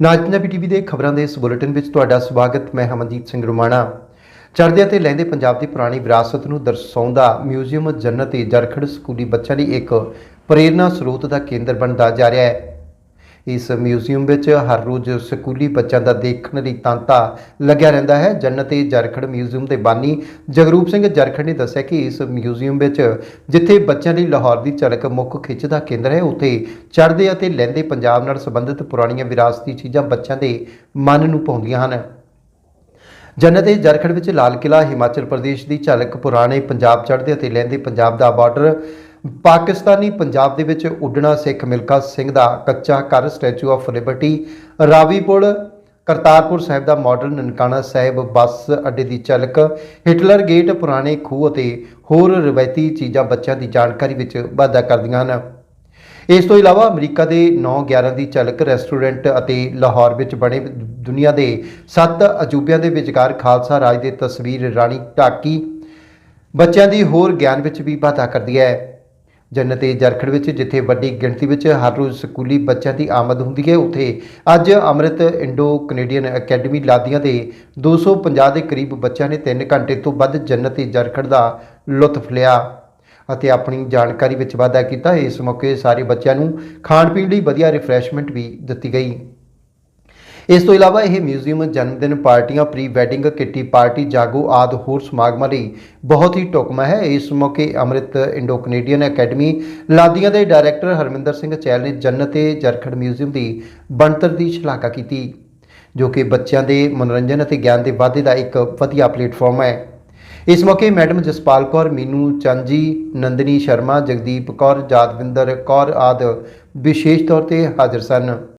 ਨਾਜ Punjabi TV ਦੇ ਖਬਰਾਂ ਦੇ ਇਸ ਬੁਲੇਟਿਨ ਵਿੱਚ ਤੁਹਾਡਾ ਸਵਾਗਤ, ਮੈਂ ਹਮਨਜੀਤ ਸਿੰਘ ਰੁਮਾਣਾ। ਚੜ੍ਹਦੇ ਅਤੇ ਲਹਿੰਦੇ ਪੰਜਾਬ ਦੀ ਪੁਰਾਣੀ ਵਿਰਾਸਤ ਨੂੰ ਦਰਸਾਉਂਦਾ ਮਿਊਜ਼ੀਅਮ ਜੰਨਤ ਏ ਜਰਖੜ ਸਕੂਲੀ ਬੱਚਿਆਂ ਲਈ ਇੱਕ ਪ੍ਰੇਰਨਾ ਸਰੋਤ ਦਾ ਕੇਂਦਰ ਬਣਦਾ ਜਾ ਰਿਹਾ ਹੈ। ਇਸ ਮਿਊਜ਼ੀਅਮ ਵਿੱਚ ਹਰ ਰੋਜ਼ ਸਕੂਲੀ ਬੱਚਿਆਂ ਦਾ ਦੇਖਣ ਲਈ ਤਾਂਤਾ ਲੱਗਿਆ ਰਹਿੰਦਾ ਹੈ। ਜੰਨਤ ਏ ਜਰਖੜ ਮਿਊਜ਼ੀਅਮ ਦੇ ਬਾਨੀ ਜਗਰੂਪ ਸਿੰਘ ਜਰਖੜ ਨੇ ਦੱਸਿਆ ਕਿ ਇਸ ਮਿਊਜ਼ੀਅਮ ਵਿੱਚ ਜਿੱਥੇ ਬੱਚਿਆਂ ਲਈ ਲਾਹੌਰ ਦੀ ਝਲਕ ਮੁੱਖ ਖਿੱਚ ਦਾ ਕੇਂਦਰ ਹੈ, ਉੱਥੇ ਚੜ੍ਹਦੇ ਅਤੇ ਲਹਿੰਦੇ ਪੰਜਾਬ ਨਾਲ ਸੰਬੰਧਿਤ ਪੁਰਾਣੀਆਂ ਵਿਰਾਸਤੀ ਚੀਜ਼ਾਂ ਬੱਚਿਆਂ ਦੇ ਮਨ ਨੂੰ ਪਾਉਂਦੀਆਂ ਹਨ। ਜੰਨਤ ਏ ਜਰਖੜ ਵਿੱਚ ਲਾਲ ਕਿਲਾ ਹਿਮਾਚਲ ਪ੍ਰਦੇਸ਼ ਦੀ ਝਲਕ ਪੁਰਾਣੇ ਪੰਜਾਬ ਚੜ੍ਹਦੇ ਅਤੇ ਲਹਿੰਦੇ ਪੰਜਾਬ ਦਾ ਬਾਰਡਰ ਪਾਕਿਸਤਾਨੀ ਪੰਜਾਬ ਦੇ ਵਿੱਚ ਉੱਡਣਾ ਸਿੱਖ ਮਿਲਖਾ ਸਿੰਘ ਦਾ ਕੱਚਾ ਘਰ ਸਟੈਚੂ ਆਫ ਲਿਬਰਟੀ ਰਾਵੀਪੁਲ ਕਰਤਾਰਪੁਰ ਸਾਹਿਬ ਦਾ ਮਾਡਲ ਨਨਕਾਣਾ ਸਾਹਿਬ, ਬੱਸ ਅੱਡੇ ਦੀ ਝਲਕ ਹਿਟਲਰ ਗੇਟ ਪੁਰਾਣੇ ਖੂਹ ਅਤੇ ਹੋਰ ਰਵਾਇਤੀ ਚੀਜ਼ਾਂ ਬੱਚਿਆਂ ਦੀ ਜਾਣਕਾਰੀ ਵਿੱਚ ਵਾਧਾ ਕਰਦੀਆਂ ਹਨ। ਇਸ ਤੋਂ ਇਲਾਵਾ ਅਮਰੀਕਾ ਦੇ 9-11 ਦੀ ਝਲਕ ਰੈਸਟੋਰੈਂਟ ਅਤੇ ਲਾਹੌਰ ਵਿੱਚ ਬਣੇ ਦੁਨੀਆ ਦੇ 7 ਅਜੂਬਿਆਂ ਦੇ ਵਿਚਕਾਰ ਖਾਲਸਾ ਰਾਜ ਦੇ ਤਸਵੀਰ ਰਾਣੀ ਢਾਕੀ ਬੱਚਿਆਂ ਦੀ ਹੋਰ ਗਿਆਨ ਵਿੱਚ ਵੀ ਵਾਧਾ ਕਰਦੀ ਹੈ। ਜੰਨਤੇ ਜਰਖੜ ਵਿੱਚ, ਜਿੱਥੇ ਵੱਡੀ ਗਿਣਤੀ ਵਿੱਚ ਹਰ ਰੋਜ਼ ਸਕੂਲੀ ਬੱਚਿਆਂ ਦੀ ਆਮਦ ਹੁੰਦੀ ਹੈ, ਉੱਥੇ ਅੱਜ Amrit Indo Canadian academy Ladian ਦੇ 250 ਦੇ ਕਰੀਬ ਬੱਚਿਆਂ ਨੇ 3 ਘੰਟੇ ਤੋਂ ਵੱਧ ਜੰਨਤੀ ਜਰਖੜ ਦਾ ਲੁਤਫ ਲਿਆ। ਅਤੇ ਆਪਣੀ ਜਾਣਕਾਰੀ ਵਿੱਚ ਵਾਧਾ ਕੀਤਾ, ਇਸ ਮੌਕੇ ਸਾਰੇ ਬੱਚਿਆਂ ਨੂੰ ਖਾਣ ਪੀਣ ਲਈ ਵਧੀਆ ਰਿਫਰੈਸ਼ਮੈਂਟ ਵੀ ਦਿੱਤੀ ਗਈ। ਇਸ ਤੋਂ ਇਲਾਵਾ ਇਹ ਮਿਊਜ਼ੀਅਮ ਜਨਮ ਦਿਨ ਪਾਰਟੀਆਂ ਪ੍ਰੀ ਵੈਡਿੰਗ ਕਿੱਟੀ ਪਾਰਟੀ, ਜਾਗੋ ਆਦ ਹੋਰ ਸਮਾਗਮਾਂ ਲਈ ਬਹੁਤ ਹੀ ਢੁਕਵਾਂ ਹੈ। ਇਸ ਮੌਕੇ Amrit Indo Canadian academy Ladian ਦੇ ਡਾਇਰੈਕਟਰ ਹਰਮਿੰਦਰ ਸਿੰਘ ਚਹਿਲ ਨੇ ਜੰਨਤੇ ਜਰਖੜ ਮਿਊਜ਼ੀਅਮ ਦੀ ਬਣਤਰ ਦੀ ਸ਼ਲਾਘਾ ਕੀਤੀ, ਜੋ ਕਿ ਬੱਚਿਆਂ ਦੇ ਮਨੋਰੰਜਨ ਅਤੇ ਗਿਆਨ ਦੇ ਵਾਧੇ ਦਾ ਇੱਕ ਵਧੀਆ ਪਲੇਟਫਾਰਮ ਹੈ। ਇਸ ਮੌਕੇ ਮੈਡਮ ਜਸਪਾਲ ਕੌਰ, ਮੀਨੂ ਚੰਜੀ, ਨੰਦਨੀ ਸ਼ਰਮਾ, ਜਗਦੀਪ ਕੌਰ ਜਾਦਵਿੰਦਰ ਕੌਰ ਆਦ ਵਿਸ਼ੇਸ਼ ਤੌਰ ਤੇ ਹਾਜ਼ਰ ਸਨ।